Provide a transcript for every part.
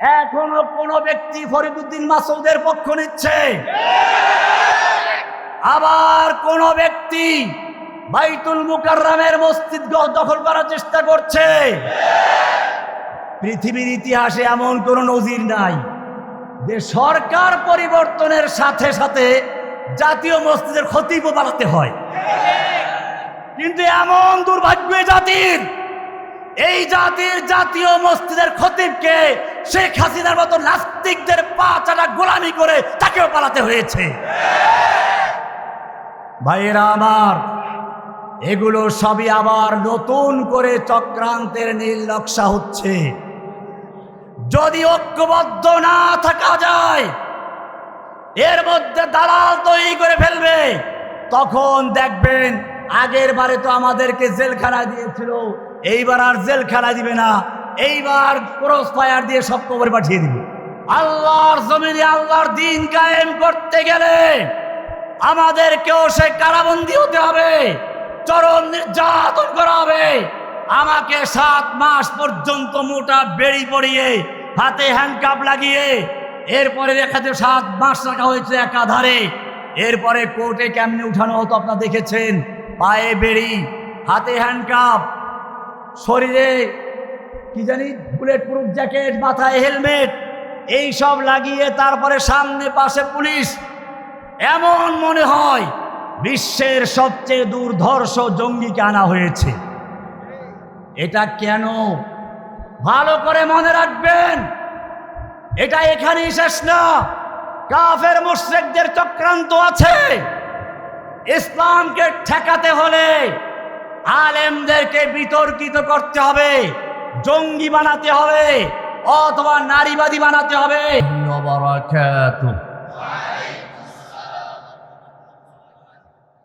এখনও কোন ব্যক্তি ফরিদুদ্দিন মাসুদের পক্ষ নিচ্ছে। আবার কোন ব্যক্তি বাইতুল মুকাররামের মসজিদ দখল করার চেষ্টা করছে। পৃথিবীর ইতিহাসে এমন কোন নজির নাই যে সরকার পরিবর্তনের সাথে সাথে জাতীয় মসজিদের খতিবও বাড়াতে হয়। কিন্তু এমন দুর্ভাগ্য জাতির এই জাতির জাতীয় মসজিদের খতিবকে শেখ হাসিনার মতো নাস্তিকদের পা চাটা গোলামি করে তাকেও পালাতে হয়েছে। ভাইয়েরা আমার, এগুলো সবই আবার নতুন করে চক্রান্তের নীল নকশা হচ্ছে। যদি ঐক্যবদ্ধ না থাকা যায়, এর মধ্যে দালাল তৈরি করে ফেলবে, তখন দেখবেন আগের বারে তো আমাদেরকে জেলখানা দিয়েছিল। এইবার আর জেলখানা দিবে না, এইবার ক্রস ফায়ার দিয়ে সব কবরে পাঠিয়ে দিবে। আল্লাহর জমিনে আল্লাহর দিন কায়েম করতে গেলে আমাদেরকেও সে কারাবন্দি হতে হবে, চরম নির্যাতন করা হবে। আমাকে সাত মাস পর্যন্ত মোটা বেড়ি পড়িয়ে হাতে হ্যান্ডকাপ লাগিয়ে, এরপরে যায় সাত মাস রাখা হয়েছে একাধারে। এরপরে কোর্টে কেমনে উঠানো হতো আপনারা দেখেছেন? পায়ে বেড়ি, হাতে হ্যান্ডকাপ শরীরে, কি জানি, বুলেট প্রুফ জ্যাকেট, মাথায় হেলমেট, এই সব লাগিয়ে তারপরে সামনে পাশে পুলিশ। এমন মনে হয়, বিশ্বের সবচেয়ে দুর্ধর্ষ জঙ্গিকে আনা হয়েছে। এটা কেন? ভালো করে মনে রাখবেন, এটা এখানেই শেষ না। কাফের মুশ্রেকদের চক্রান্ত আছে। ইসলামকে ঠেকাতে হলে আলেমদেরকে বিতর্কিত করতে হবে জঙ্গি বানাতে হবে অথবা নারীবাদী বানাতে হবে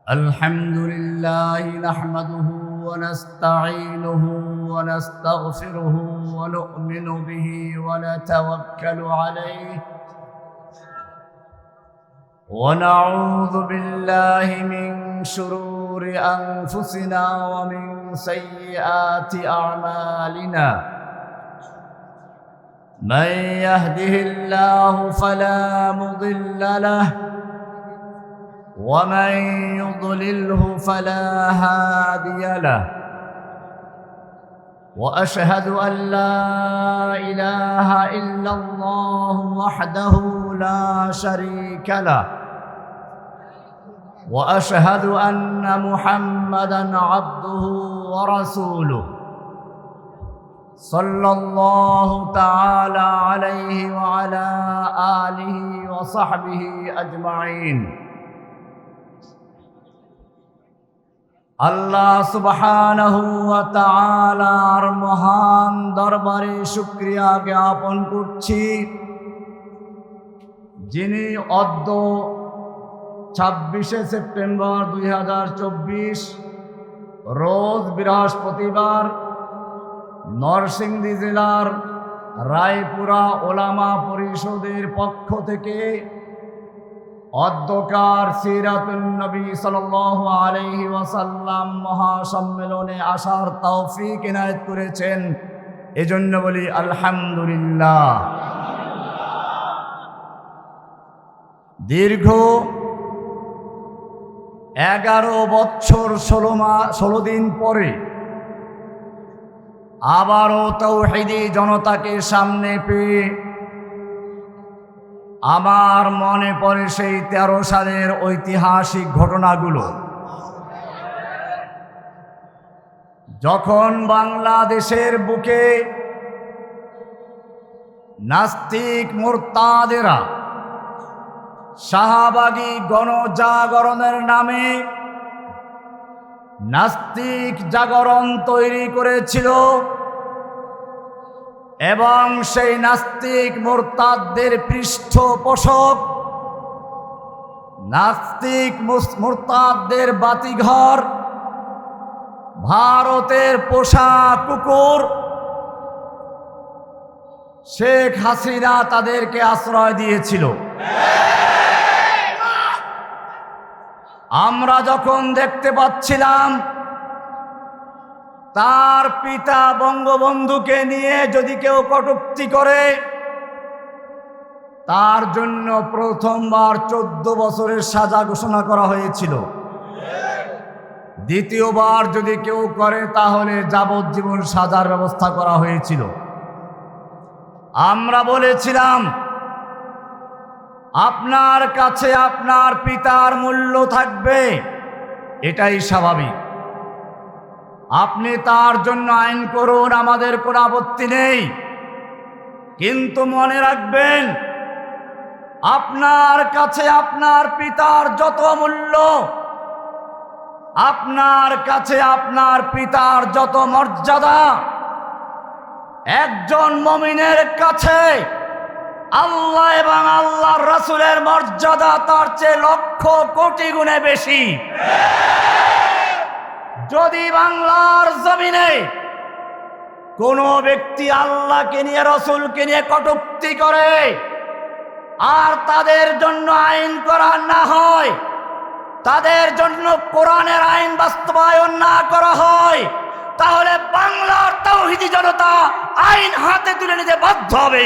الحمد لله نحمده ونستعينه ونستغفره ونؤمن به ونتوكل عليه ونعوذ بالله من شرور أنفسنا ومن سيئات أعمالنا. من يهده الله فلا مضل له ومن يضلله فلا هادي له. وأشهد أن لا إله إلا الله وحده لا شريك له. واشهد ان محمدا عبده ورسوله صلى الله تعالى عليه وعلى اله وصحبه اجمعين আল্লাহ সুবহানাহু ওয়া তাআলার মহান দরবারে শুকরিয়া জ্ঞাপন করছি যিনি অদ্য ছাব্বিশে সেপ্টেম্বর দুই হাজার চব্বিশ, রোজ বৃহস্পতিবার নরসিংদী জেলার রায়পুরা ওলামা পরিষদের পক্ষ থেকে অধ্যকার সিরাতুন্নবী সাল্লাল্লাহু আলাইহি ওয়াসাল্লাম মহাসম্মেলনে আসার তৌফিক এনায়েত করেছেন। এজন্য বলি আলহামদুলিল্লাহ। দীর্ঘ এগারো বছর ষোলো মা, ষোলো দিন পরে আবারও তৌহিদি জনতাকে সামনে পেয়ে আমার মনে পড়ে সেই তেরো সালের ঐতিহাসিক ঘটনাগুলো। যখন বাংলাদেশের বুকে নাস্তিক মোরতাদেরা শাহবাগী গণজাগরণের নামে নাস্তিক জাগরণ তৈরি করেছিল। এবং সেই নাস্তিক মোরতাদদের পৃষ্ঠপোষক নাস্তিক মোরতাদদের বাতিঘর, ভারতের পোষা কুকুর শেখ হাসিনা তাদেরকে আশ্রয় দিয়েছিল। আমরা যখন দেখতে পাচ্ছিলাম, তার পিতা বঙ্গবন্ধুকে নিয়ে যদি কেউ কটুক্তি করে, তার জন্য প্রথমবার চোদ্দ বছরের সাজা ঘোষণা করা হয়েছিল। দ্বিতীয়বার যদি কেউ করে, তাহলে যাবজ্জীবন সাজার ব্যবস্থা করা হয়েছিল। আমরা বলেছিলাম আপনার কাছে আপনার পিতার মূল্য থাকবে। এটাই স্বাভাবিক। আপনি তার জন্য আইন করুন, আমাদের কোনো আপত্তি নেই। কিন্তু মনে রাখবেন, আপনার কাছে আপনার পিতার যত মূল্য, আপনার কাছে আপনার পিতার যত মর্যাদা, একজন মমিনের কাছে আল্লাহ এবং আল্লাহর রাসূলের মর্যাদা তার চেয়ে লক্ষ কোটি গুণে বেশি। যদি বাংলার জমিনে কোনো ব্যক্তি আল্লাহকে নিয়ে, রসুলকে নিয়ে কটুক্তি করে আর তাদের জন্য আইন করা না হয়, তাদের জন্য কোরআনের আইন বাস্তবায়ন না করা হয়, তাহলে বাংলার তৌহিদি জনতা আইন হাতে তুলে নিতে বাধ্য হবে।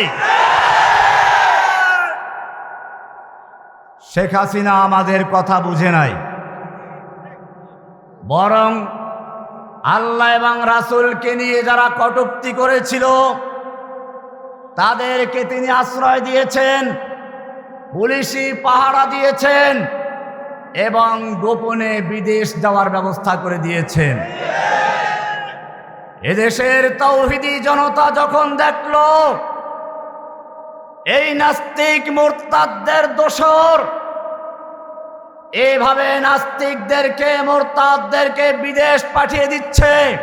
শেখ হাসিনা আমাদের কথা বুঝে নাই। বরং আল্লাহ এবং রাসূলকে নিয়ে যারা কটুক্তি করেছিল, তাদেরকে তিনি আশ্রয় দিয়েছেন, পুলিশি পাহারা দিয়েছেন এবং গোপনে বিদেশ যাওয়ার ব্যবস্থা করে দিয়েছেন। এদেশের তৌহিদি জনতা যখন দেখল, এই নাস্তিক মোরতাদদের দোসর এইভাবে নাস্তিকদেরকে, মোরতাদদেরকে বিদেশ পাঠিয়ে দিচ্ছে।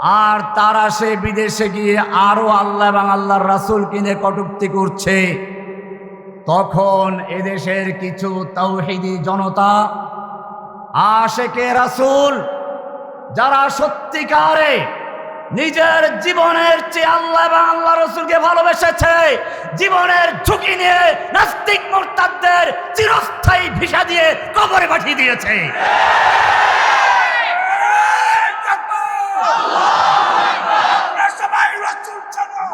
আর তারা সে বিদেশে গিয়ে আরও আল্লাহ এবং আল্লাহর রাসূল কিনে কটুক্তি করছে। তখন এদেশের কিছু তৌহিদি জনতা, আশেকে রাসূল, যারা সত্যিকারে নিজের জীবনের চেয়ে আল্লাহ বা আল্লাহ রসুলকে ভালোবেসেছে। জীবনের ঝুঁকি নিয়ে নাস্তিক মোর্তাদের চিরস্থায়ী ভিসা দিয়ে কবরে পাঠিয়ে দিয়েছে সবাই রাসূল চাবো ভাই করি না বুলেট বোমা ভাই করি না বুলেট বোমা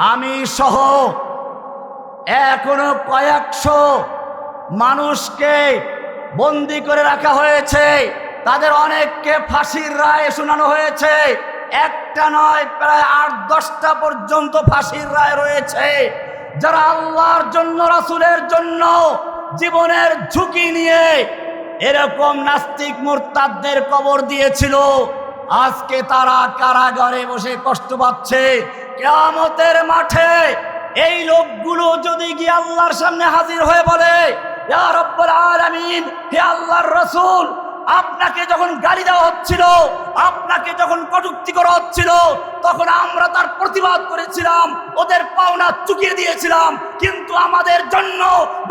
আমি সহ এখনও কয়েকশো মানুষকে বন্দি করে রাখা হয়েছে। তাদের অনেককে ফাঁসির রায় শোনানো হয়েছে। একটা নয়, প্রায় আট, দশটা পর্যন্ত ফাঁসির রায় রয়েছে। যারা আল্লাহর জন্য, রাসূলের জন্য জীবনের ঝুঁকি নিয়ে এরকম নাস্তিক মোরতাদদের কবর দিয়েছিল আজকে তারা কারাগারে বসে কষ্ট পাচ্ছে। কেয়ামতের মাঠে এই লোকগুলো যদি গিয়ে আল্লাহর সামনে হাজির হয়ে বলে আলামিন, হে আল্লাহর রাসূল আপনাকে যখন গালি দেওয়া হচ্ছিল, আপনাকে যখন কটুক্তি করা হচ্ছিল, তখন আমরা তার প্রতিবাদ করেছিলাম, ওদের পাওনা চুকিয়ে দিয়েছিলাম। কিন্তু আমাদের জন্য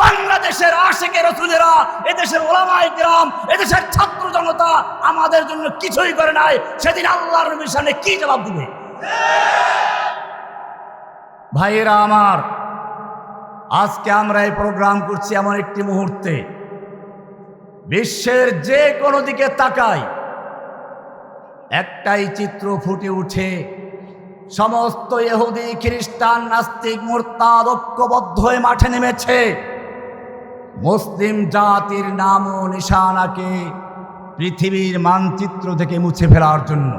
বাংলাদেশের আশেকের রসুলেরা, এদেশের ওলামাই গ্রাম এদেশের ছাত্র জনতা আমাদের জন্য কিছুই করে নাই। সেদিন আল্লাহর সামনে কি জবাব দিবে? ভাইয়েরা আমার, আজকে আমরা এই প্রোগ্রাম করছি এমন একটি মুহূর্তে। বিশ্বের যে কোনো দিকে তাকাই, একটাই চিত্র ফুটে উঠে, সমস্ত এহুদি খ্রিস্টান, নাস্তিক, মোরতাদ ঐক্যবদ্ধ হয়ে মাঠে নেমেছে। মুসলিম জাতির নাম ও নিশানাকে পৃথিবীর মানচিত্র থেকে মুছে ফেলার জন্য।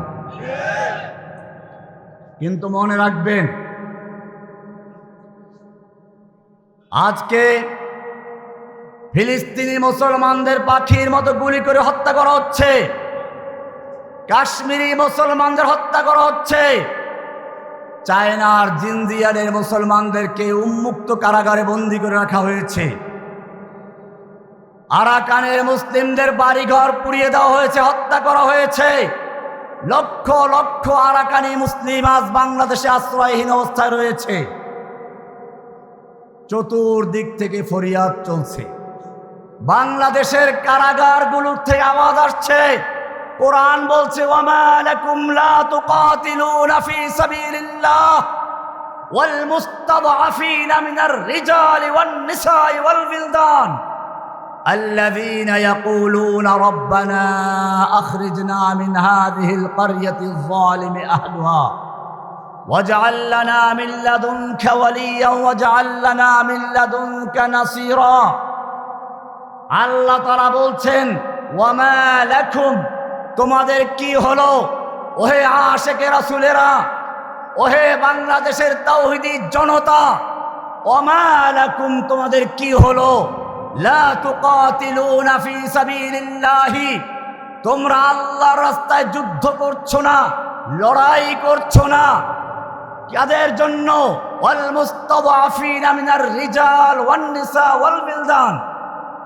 কিন্তু মনে রাখবেন, আজকে ফিলিস্তিনি মুসলমানদের পাখির মতো গুলি করে হত্যা করা হচ্ছে। কাশ্মীরি মুসলমানদের হত্যা করা হচ্ছে। চায়নার জিনজিয়ানের মুসলমানদেরকে উন্মুক্ত কারাগারে বন্দি করে রাখা হয়েছে। আরাকানের মুসলিমদের বাড়িঘর পুড়িয়ে দেওয়া হয়েছে, হত্যা করা হয়েছে। লক্ষ লক্ষ আরাকানি মুসলিম আজ বাংলাদেশে আশ্রয়হীন অবস্থায় রয়েছে। চতুর্দিক থেকে ফরিয়াদ চলছে। বাংলাদেশের কারাগারগুলোর থেকে আওয়াজ আসছে কোরআন বলছে ওয়ামা লাকুম লা তুকাতিলুনা ফি সাবিলিল্লাহ ওয়াল মুস্তাদআফিনা মিনার রিজালি ওয়ান নিসাই ওয়াল বিলদান الذين يقولون ربنا اخرجنا من هذه القريه الظالم اهلها واجعل لنا من لدنك وليا واجعل لنا من لدنك نصيرا আল্লাহ তারা বলছেন, ওয়ামা লাকুম, তোমাদের কি হলো? ওহে আশেকে রাসুলেরা, ওহে বাংলাদেশের তাওহিদি জনতা, ওমা লাকুম, তোমাদের কি হলো? লা তুকাতিলুনা ফি সাবিলিল্লাহি, তোমরা আল্লাহর রাস্তায় যুদ্ধ করছ না, লড়াই করছ না। কাদের জন্য, ওয়াল মুস্তাদাফিনা মিনার রিজাল ওয়ান নিসা ওয়াল বিলদান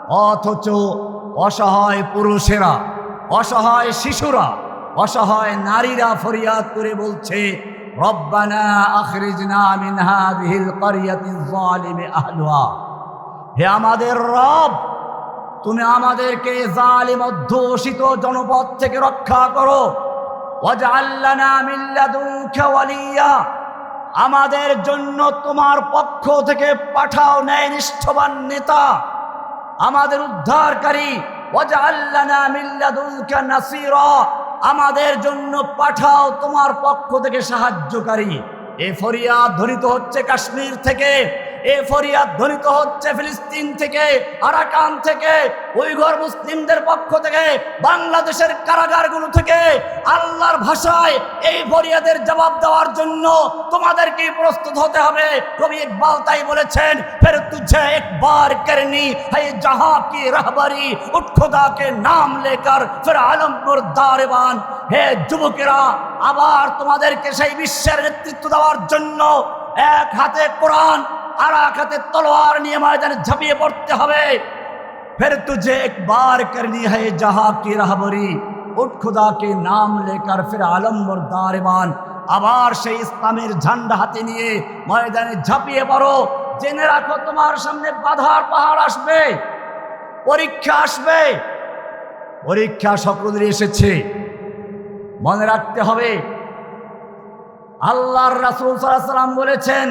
অথচ অসহায় পুরুষেরা, অসহায় শিশুরা, অসহায় নারীরা ফরিয়াদ করে বলছে, রব্বানা আখরিজনা মিন হাযিহিল ক্বরিয়াতিজ জালিমি আহলুহা। হে আমাদের রব, তুমি আমাদেরকে জালিম, অধ্যুষিত জনপদ থেকে রক্ষা করো। আমাদের জন্য তোমার পক্ষ থেকে পাঠাও ন্যায় নিষ্ঠবান নেতা। আমাদের উদ্ধারকারী আমাদের জন্য পাঠাও তোমার পক্ষ থেকে সাহায্যকারী। এ ফরিয়া ধরিত হচ্ছে কাশ্মীর থেকে। এ ফরিয়াদ ধ্বনিত হচ্ছে ফিলিস্তিন থেকে, আরাকান থেকে, উইঘর মুসলিমদের পক্ষ থেকে, বাংলাদেশের কারাগারগুলো থেকে। আল্লাহর ভাষায় এই ফরিয়াদের জবাব দেওয়ার জন্য তোমাদেরকেই প্রস্তুত হতে হবে। কবি ইকবাল তাই বলেছেন, ফের তুঝে একবার কেরনি হে জাহা কি রাহবারি, উঠ খোদা কে নাম লেকার ফের আলমপুর দারেবান। হে যুবকেরা, আবার তোমাদেরকে সেই বিশ্বের নেতৃত্ব দেওয়ার জন্য এক হাতে কোরআন আরাক তলোয়ার নিয়ে ময়দানে ঝাঁপিয়ে পড়তে হবে। ফের তুঝে একবার করনি হে জাহা কি রাহবরি উঠ খুদা কে নাম লেকার ফের আলম্বর দারেবান। আবার সেই ইসলামের ঝান্ডা হাতে নিয়ে ময়দানে ঝাঁপিয়ে পড়ো। জেনে রাখো তোমার সামনে বাধার পাহাড় আসবে, পরীক্ষা আসবে। পরীক্ষা সকলের এসেছে। মনে রাখতে হবে, আল্লাহর রাসুল সাল্লাম বলেছেন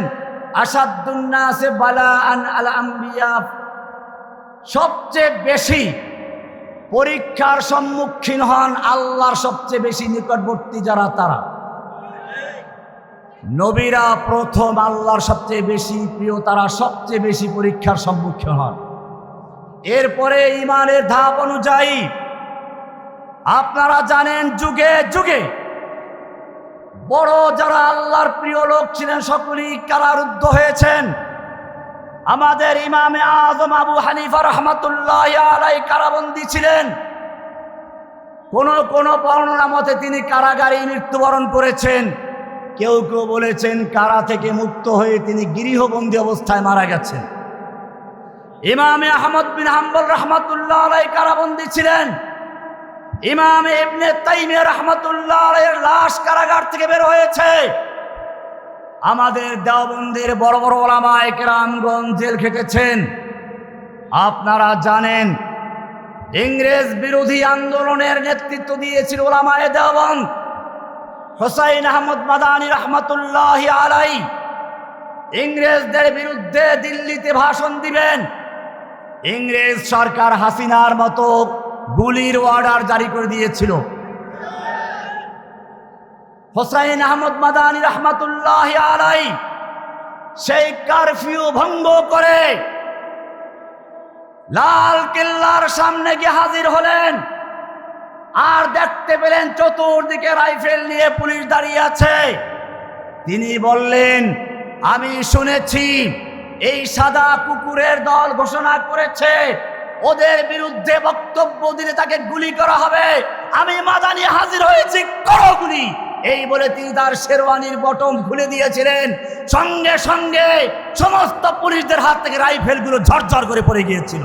আসাদুন্নাসে বালা আন আল আম্বিয়া। সবচেয়ে বেশি পরীক্ষার সম্মুখীন হন আল্লাহর সবচেয়ে বেশি নিকটবর্তী যারা তারা। নবীরা প্রথম আল্লাহর সবচেয়ে বেশি প্রিয়, তারা সবচেয়ে বেশি পরীক্ষার সম্মুখীন হন। এরপরে ইমানের ধাপ অনুযায়ী, আপনারা জানেন যুগে যুগে বড় যারা আল্লাহর প্রিয় লোক ছিলেন সকলেই কারারুদ্ধ হয়েছেন। আমাদের ইমামে আজম আবু হানিফা রহমতুল্লাহ আলাই কারাবন্দী ছিলেন। কোন কোন বর্ণনা মতে তিনি কারাগারে মৃত্যুবরণ করেছেন। কেউ কেউ বলেছেন কারা থেকে মুক্ত হয়ে তিনি গৃহবন্দী অবস্থায় মারা গেছেন। ইমামে আহমদ বিন হাম্বল রহমতুল্লাহ আলাই কারাবন্দী ছিলেন। ইমাম ইবনে তাইমিয়া রহমতুল্লাহ আলাইহির লাশ কারাগার থেকে বের হয়েছে। আমাদের দেওবন্দের বড় বড় ওলামায়ে কেরামগঞ্জ জেল খেটেছেন। আপনারা জানেন, ইংরেজ বিরোধী আন্দোলনের নেতৃত্ব দিয়েছিল ওলামায় দেওবন্দ হোসাইন আহমদ মাদানী রহমতুল্লাহ আলাই ইংরেজদের বিরুদ্ধে দিল্লিতে ভাষণ দিবেন। ইংরেজ সরকার হাসিনার মতো গুলির অর্ডার জারি করে দিয়েছিল। হোসাইন আহমদ মাদানী রহমতুল্লাহ আলাই সেই কারফিউ ভঙ্গ করে লাল কেল্লার সামনে গিয়ে হাজির হলেন। আর দেখতে পেলেন চতুর্দিকে রাইফেল নিয়ে পুলিশ দাঁড়িয়ে আছে। তিনি বললেন, আমি শুনেছি এই সাদা কুকুরের দল ঘোষণা করেছে ওদের বিরুদ্ধে বক্তব্য দিলে তাকে গুলি করা হবে। আমি মাদানি হাজির হয়েছি, করো গুলি। এই বলে তিনি তার শেরওয়ানির বটম খুলে দিয়েছিলেন। সঙ্গে সঙ্গে সমস্ত পুলিশদের হাত থেকে রাইফেলগুলো ঝরঝর করে পড়ে গিয়েছিল।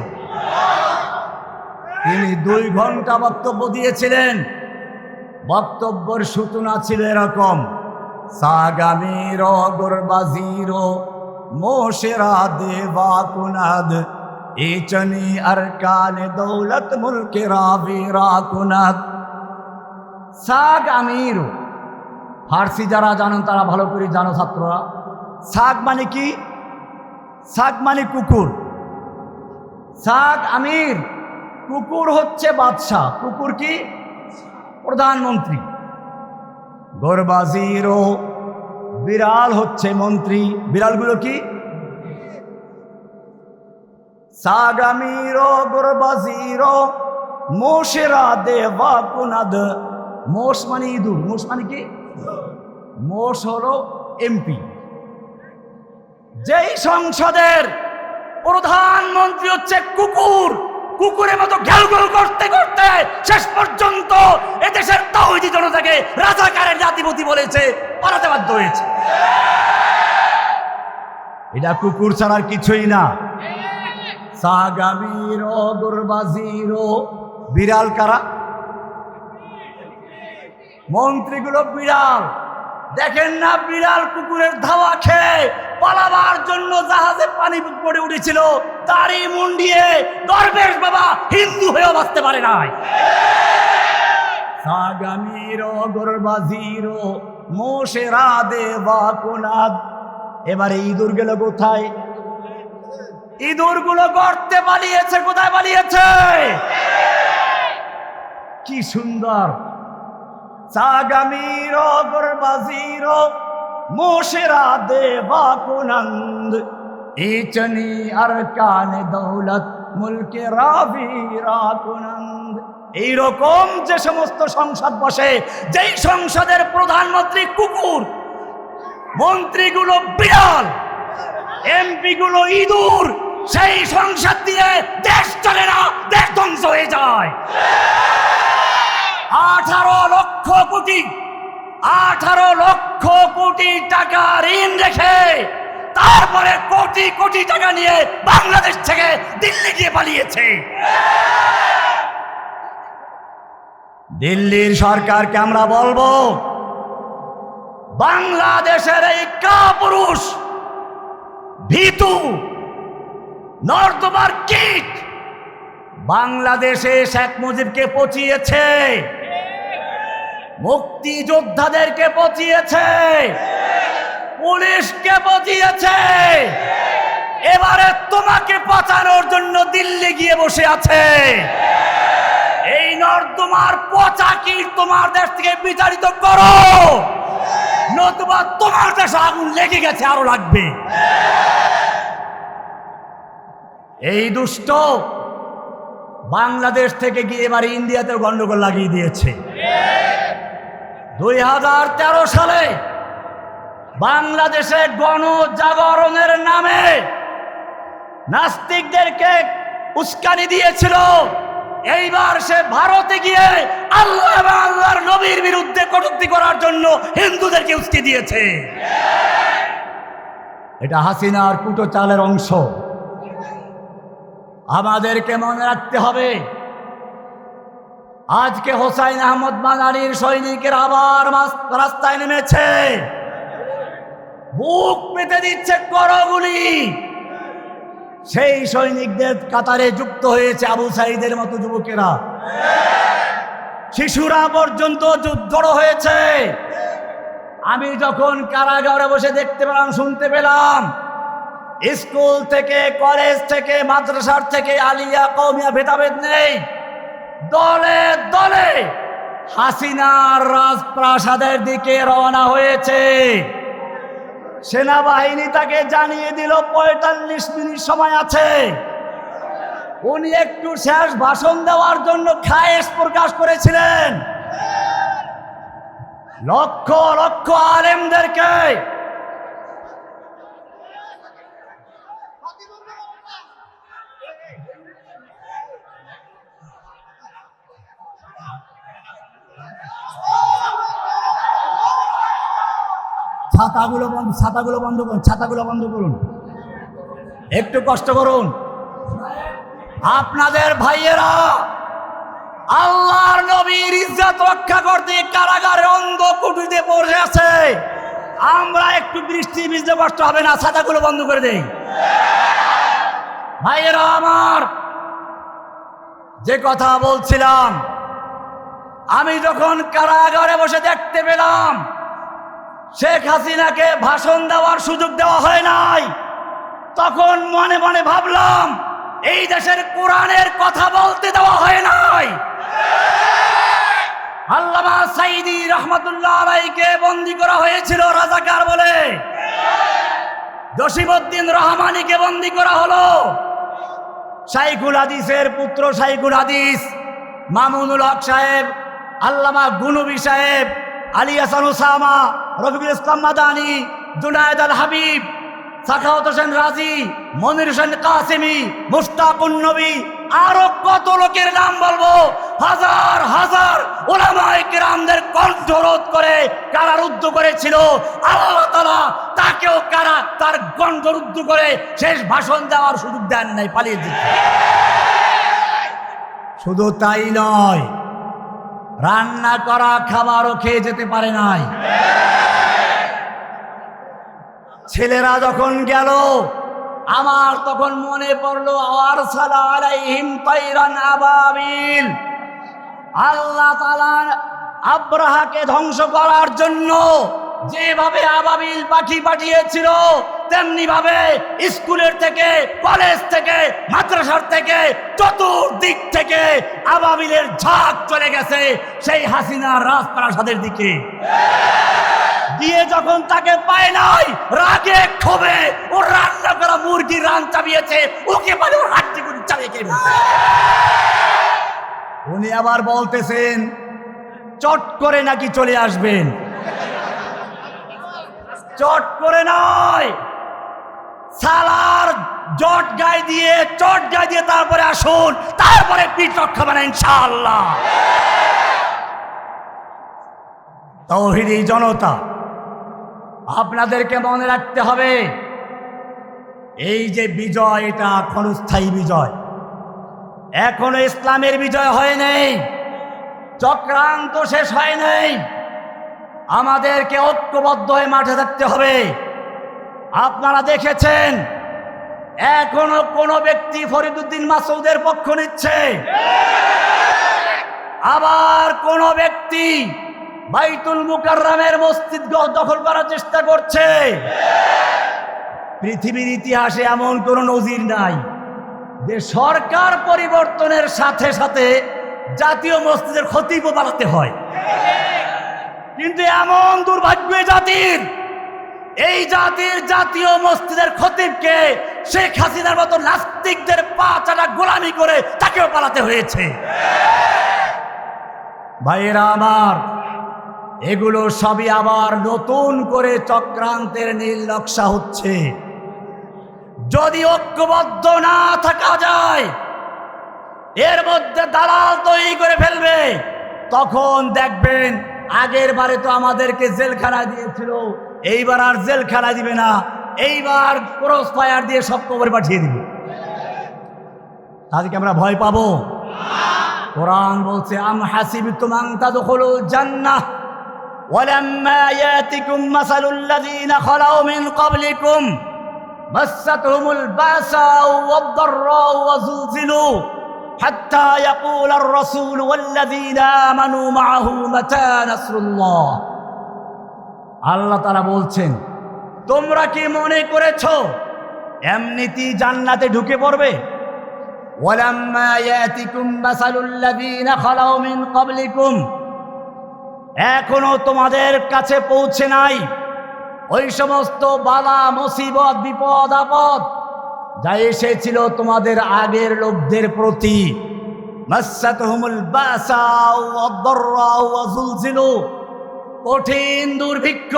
তিনি দুই ঘণ্টা বক্তব্য দিয়েছিলেন। বক্তব্যের সূচনা ছিল এরকম। সাগামির গরবাজির মোশেরা দেবা কুনাদ ইচনি আরকান দৌলত মুলকে রাবিরা কুনাদ সাগ আমির। ফার্সি যারা জানেন, তারা ভালো করে জানো ছাত্ররা। সাগ মানে কি? সাগ মানে কুকুর। সাগ আমির, কুকুর হচ্ছে বাদশাহ। কুকুর কি? প্রধানমন্ত্রী। গরবাজিরও বিড়াল হচ্ছে মন্ত্রী। বিড়ালগুলো কি? মানে মানে কি? এমপি। যেই সংসদের প্রধানমন্ত্রী হচ্ছে কুকুর, কুকুরের মতো ঘেউ ঘেউ করতে করতে শেষ পর্যন্ত এদেশের তাওহিদি জনতাকে রাজাকারের জাতিপতি বলেছে, পালাতে বাধ্য হয়েছে। এটা কুকুর ছাড়ার কিছুই না। সাগামির গুরবাজির বিড়াল কারা? মন্ত্রীগুলো বিড়াল। দেখেন না, বিড়াল কুকুরের ধাওয়া খেয়ে পালাবার জন্য জাহাজে পানি পড়ে উঠেছিল। তারই মুন্ডিয়ে দরবেশ বাবা হিন্দু হয়েও বাঁচতে পারে নাই। সাগামির গরবাজির মোশেরা দেবা কোনাদ এবারে ইঁদুর গেল কোথায়? ইঁদুরগুলো গর্তে পালিয়েছে কোথায় পালিয়েছে কি সুন্দর। সাগামির গরবাজির মোশেরা দেবা কুনন্দ। ইচনি আর কান দৌলত মুলকে রাবিরা কুনন্দ। এইরকম যে সমস্ত সংসদ বসে, যেই সংসদের প্রধানমন্ত্রী কুকুর, মন্ত্রীগুলো বিড়াল এমপি গুলো ইঁদুর সেই সংসার দিয়ে দেশ চলে না, দেশ ধ্বংস হয়ে যায়। আঠারো লক্ষ কোটি, আঠারো লক্ষ কোটি টাকা ঋণ রেখে তারপরে কোটি কোটি টাকা নিয়ে বাংলাদেশ থেকে দিল্লি গিয়ে পালিয়েছে। দিল্লির সরকারকে আমরা বলব, বাংলাদেশের এই কাপুরুষ, ভীতু নর্দমার কীট! বাংলাদেশে শেখ মুজিবকে পচিয়েছে। মুক্তিযোদ্ধাদেরকে পচিয়েছে। পুলিশকে পচিয়েছে। এবারে তোমাকে পচানোর জন্য দিল্লি গিয়ে বসে আছে। এই নর্দমার পচা কীট তোমার দেশ থেকে বিচারিত করো। নতুবা তোমার দেশে আগুন লেগে গেছে, আরও লাগবে। এই দুষ্ট বাংলাদেশ থেকে গিয়ে এবার ইন্ডিয়াতে গন্ডগোল লাগিয়ে দিয়েছে। দুই হাজার তেরো সালে বাংলাদেশে গণজাগরণের নামে নাস্তিকদেরকে উস্কানি দিয়েছিল। এইবার সে ভারতে গিয়ে আল্লাহ এবং আল্লাহর নবীর বিরুদ্ধে কটুক্তি করার জন্য হিন্দুদেরকে উস্কে দিয়েছে। এটা হাসিনার কুটো চালের অংশ। আমাদেরকে মনে রাখতে হবে। আজকে হোসাইন আহমদ মাদানির সৈনিকের আবার রাস্তায় নেমেছে। বুক পেতে দিচ্ছে করগুলি সেই সৈনিকদের কাতারে যুক্ত হয়েছে আবু সাইদের মতো যুবকেরা। শিশুরা পর্যন্ত জড়ো হয়েছে। আমি যখন কারাগারে বসে দেখতে পেলাম, শুনতে পেলাম স্কুল থেকে, কলেজ থেকে, মাদ্রাসার থেকে আলিয়া কৌমিয়া ভেদাভেদ নেই। দলে দলে হাসিনার রাজপ্রাসাদের দিকে রওনা হয়েছে। সেনাবাহিনী তাকে জানিয়ে দিল, পঁয়তাল্লিশ মিনিট সময় আছে। উনি একটু শেষ ভাষণ দেওয়ার জন্য খায়েশ প্রকাশ করেছিলেন। লক্ষ লক্ষ আলেমদেরকে ছাতাগুলো বন্ধ ছাতাগুলো বন্ধ করুন, ছাতাগুলো বন্ধ করুন। একটু কষ্ট করুন। আপনাদের ভাইয়েরা, আল্লাহর নবীর ইজ্জত রক্ষা করতে কারাগারে অন্ধ কুটিতে পড়ে আছে। আমরা একটু বৃষ্টি ভিজলে কষ্ট হবে না, ছাতাগুলো বন্ধ করে দেই। ভাইয়েরা আমার, যে কথা বলছিলাম, আমি যখন কারাগারে বসে দেখতে পেলাম শেখ হাসিনাকে ভাষণ দেওয়ার সুযোগ দেওয়া হয় নাই। তখন মনে মনে ভাবলাম, এই দেশের কোরআনের কথা বলতে দেওয়া হয় নাই। আল্লামা সাইদি রহমতুল্লাহ আলাইকে বন্দি করা হয়েছিল রাজাকার বলে। জসিমউদ্দিন রহমানিকে বন্দি করা হলো। শাইখুল হাদিসের পুত্র শাইখুল হাদিস, মামুনুল হক সাহেব, আল্লামা গুনবি সাহেব, আলী হাসান ওসামা রফিকুল ইসলাম মাদানি, জুনায়দ আল হাবিব, সাখাওয়াত হোসেন রাজি, মনির হোসেন কাসেমি মুস্তাকুন নবী, আরও কত লোকের নাম বলব? হাজার হাজার ওলামায়ে কেরামদের কণ্ঠরোধ করে কারা কারারুদ্ধ করেছিল? আল্লাহ তাআলা তাকেও কারা তার কণ্ঠরুদ্ধ করে শেষ ভাষণ দেওয়ার সুযোগ দেন নাই, পালিয়ে দিচ্ছে। শুধু তাই নয় রান্না করা খাবারও খেয়ে যেতে পারে নাই। ছেলেরা যখন গেল, আমার তখন মনে পড়ল আর সালা আবাবিল। আল্লাহ তাআলা আব্রাহাকে ধ্বংস করার জন্য যেভাবে আবাবিল পাখি পাঠিয়েছিল, তেমনি ভাবে স্কুলের থেকে, কলেজ থেকে, মাদ্রাসার থেকে, চতুর্দিক থেকে আবাবিলের ঝাঁক চলে গেছে সেই হাসিনার রাজপ্রাসাদের দিকে। দিয়ে যখন তাকে পায় নাই, রাগে ক্ষোভে ও রান্না করা মুরগির রান চাবিয়েছে, ওকে বলে ওর হাড্ডি গুলি চাবিয়ে উনি আবার বলতেছেন, চট করে নাকি চলে আসবেন। চট করে নয়। সালার জট গায়ে দিয়ে, চট গায়ে দিয়ে তারপরে আসুন, তারপরে পিঠ রক্ষা মানে ইনশাআল্লাহ। তৌহিদি জনতা, আপনাদেরকে মনে রাখতে হবে, এই যে বিজয়, এটা ক্ষণস্থায়ী বিজয়। এখনও ইসলামের বিজয় হয় নাই, চক্রান্ত শেষ হয় নাই। আমাদেরকে ঐক্যবদ্ধ হয়ে মাঠে থাকতে হবে। আপনারা দেখেছেন, এখনও কোনো ব্যক্তি ফরিদুদ্দিন মাসুদের পক্ষ নিচ্ছে। আবার কোন ব্যক্তি বাইতুল মুকাররামের মসজিদ দখল করার চেষ্টা করছে। পৃথিবীর ইতিহাসে এমন কোন নজির নাই যে সরকার পরিবর্তনের সাথে সাথে জাতীয় মসজিদের খতিবও বাড়াতে হয়। কিন্তু এমন দুর্ভাগ্য জাতির। এই জাতির জাতীয় মসজিদের খতিবকে শেখ হাসিনার মতো নাস্তিকদের পা চাটা গোলামি করে তাকেও পালাতে হয়েছে। ভাইয়েরা আমার, এগুলো সবই আবার নতুন করে চক্রান্তের নীল নকশা হচ্ছে। যদি ঐক্যবদ্ধ না থাকা যায়, এর মধ্যে দালাল তৈরি করে ফেলবে, তখন দেখবেন আগের বারে তো আমাদেরকে জেলখানা দিয়েছিল এইবার আর জেলখানা দিবে না এইবার ক্রস ফায়ার দিয়ে সব কবরে পাঠিয়ে দিবে তাদেরকে আমরা ভয় পাবো কোরআন বলছে আম হাসিবতুম আন তাদখুলুল জান্নাহ ولما ياتكم مثل الذين خلوا من قبلكم مستهم البأساء والضراء وزلزلوا حتى يقول الرسول والذين آمنوا معه متى نصر الله আল্লাহ তারা বলছেন তোমরা কি মনে করেছো এমনিতেই জান্নাতে ঢুকে পড়বে ولما ياتكم مثل الذين خلوا من قبلكم এখনো তোমাদের কাছে পৌঁছে নাই ওই সমস্ত বালা মুসিবত বিপদ আপদ যা এসেছিল তোমাদের আগের লোকদের প্রতি। কঠিন দুর্ভিক্ষ,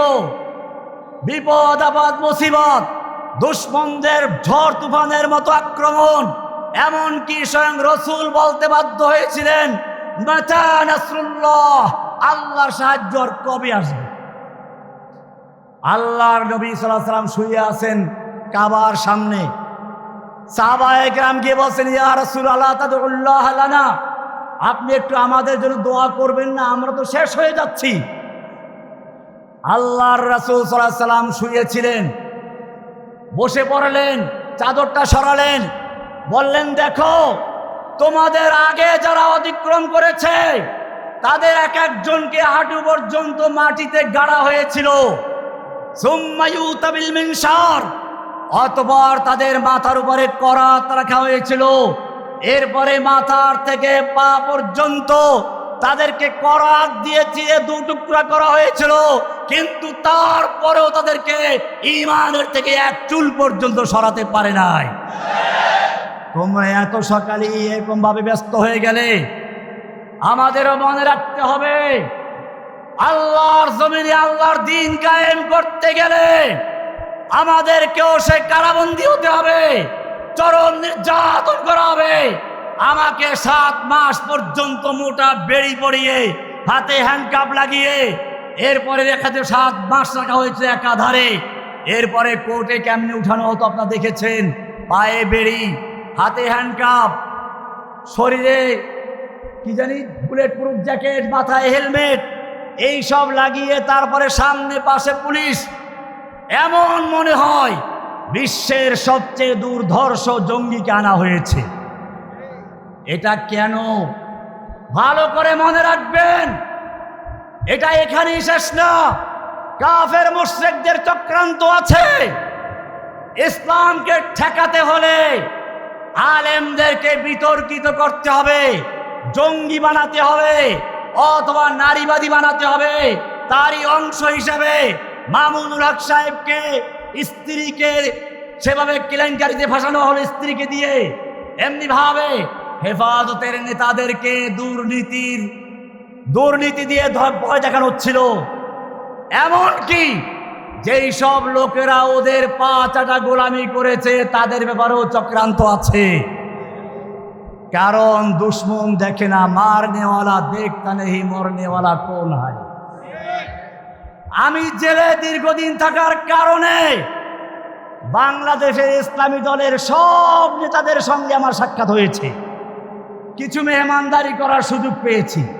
বিপদ, আপদ, মুসিবত, দুশ্মনদের ঝড় তুফানের মতো আক্রমণ, এমনকি স্বয়ং রসুল বলতে বাধ্য হয়েছিলেন আল্লাহর সাহায্য কবে আসবে? আল্লাহর নবী সাল্লাম শুয়ে আছেন কাবার সামনে। আপনি একটু আমাদের জন্য দোয়া করবেন না, আমরা তো শেষ হয়ে যাচ্ছি। আল্লাহর রাসূল সাল্লাম শুয়েছিলেন, বসে পড়লেন, চাদরটা সরালেন, বললেন, দেখো, তোমাদের আগে যারা অতিক্রম করেছে, তাদের এক একজনকে হাঁটু পর্যন্ত মাটিতে গাড়া হয়েছিল। সুম্মায়ুতাবিল মিনসার অতপর তাদের মাথার উপরে করাত রাখা হয়েছিল। এরপরে মাথার থেকে পা পর্যন্ত তাদেরকে করাত দিয়ে চিরে দু টুকরা করা হয়েছিল। কিন্তু তারপরেও তাদেরকে ইমানের থেকে এক চুল পর্যন্ত সরাতে পারে নাই। তোমরা এত সকালে এরকম ভাবে ব্যস্ত হয়ে গেলে আমাদেরও মনে রাখতে হবে, আল্লাহর জমিনে আল্লাহর দিন কায়েম করতে গেলে আমাদেরকেও সে কারাবন্দি হতে হবে। চরম নির্যাতন করা হবে। আমাকে সাত মাস পর্যন্ত মোটা বেড়ি পড়িয়ে হাতে হ্যান্ডকাপ লাগিয়ে, এরপরে দেখাতে সাত মাস রাখা হয়েছে একাধারে। এরপরে কোর্টে কেমনি উঠানো হতো আপনারা দেখেছেন? পায়ে বেড়ি, হাতে হ্যান্ডকাপ শরীরে কি জানি বুলেট প্রুফ জ্যাকেট মাথায় হেলমেট এই সব লাগিয়ে তারপরে সামনে পাশে পুলিশ এমন মনে হয় বিশ্বের সবচেয়ে দুর্ধর্ষ জঙ্গিকে আনা হয়েছে। এটা কেন? ভালো করে মনে রাখবেন, এটা এখানেই শেষ না। কাফের মুশ্রেকদের চক্রান্ত আছে। ইসলামকে ঠেকাতে হলে আলেমদেরকে বিতর্কিত করতে হবে, জঙ্গি বানাতে হবে, অথবা নারীবাদী বানাতে হবে, তারই অংশ হিসাবে মামুনুল হক সাহেবকে স্ত্রীকে সেভাবে কেলেঙ্কারিতে ফাঁসানো হলো স্ত্রীকে দিয়ে। এমনি ভাবে হেফাজতের নেতাদেরকে দুর্নীতির, দুর্নীতি দিয়ে ভয় দেখানো হচ্ছিল। এমনকি যেই সব লোকেরা ওদের পা চাটা গোলামি করেছে, তাদের ব্যাপারেও চক্রান্ত আছে। কারণ দুশ্মন দেখে না, মারনেওয়ালা, দেখতা নেই মরনেওয়ালা কোন হয়। আমি জেলে দীর্ঘদিন থাকার কারণে বাংলাদেশের ইসলামী দলের সব নেতাদের সঙ্গে আমার সাক্ষাৎ হয়েছে। কিছু মেহমানদারি করার সুযোগ পেয়েছি।